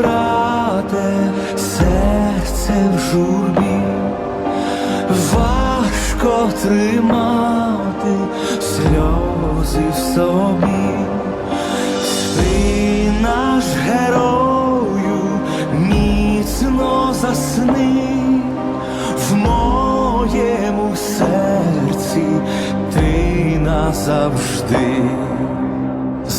Брате, серце в журбі, важко тримати сльози в собі, спи наш герою, міцно засни. В моєму серці, ти назавжди.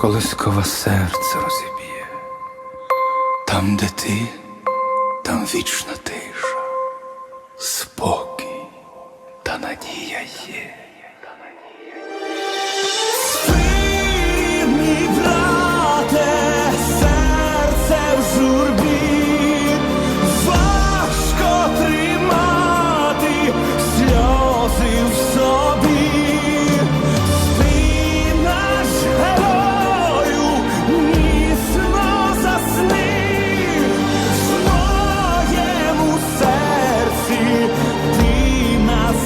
Колискова серце розіб'є. Там, де ти, там вічна тиша, спокій та надія є.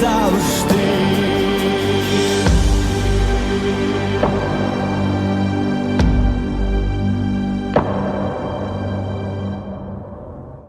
exausting.